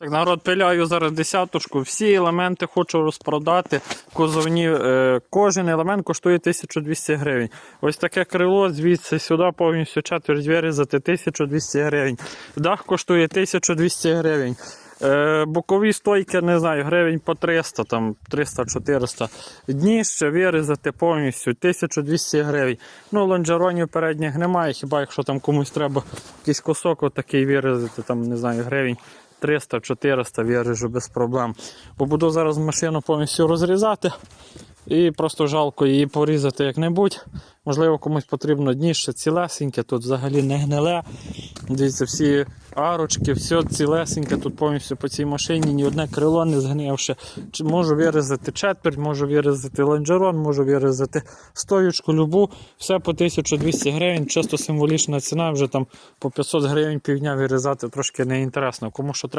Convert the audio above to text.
Так, народ пиляю зараз десяточку. Всі елементи хочу розпродати. Кузовні, е, кожен елемент коштує 1200 гривень. Ось таке крило звідси сюди повністю четверть вирізати 1200 гривень. Дах коштує 1200 гривень. Е, бокові стойки, не знаю, гривень по 300, там 300-400. Дніще вирізати повністю 1200 гривень. Ну, лонжеронів передніх немає, хіба якщо там комусь треба якийсь кусок отакий вирізати, там, не знаю, гривень 300-400 виріжу без проблем. Бо буду зараз машину повністю розрізати. І просто жалко її порізати як-небудь. Можливо, комусь потрібно дніще цілесеньке, тут взагалі не гниле. Дивіться, всі арочки, все цілесеньке тут повністю по цій машині, ні одне крило не згнівше. Чи Можу вирізати четверть, можу вирізати лонжерон, можу вирізати стоючку любу. Все по 1200 гривень, чисто символічна ціна, вже там по 500 гривень півдня вирізати трошки неінтересно. Кому що треба.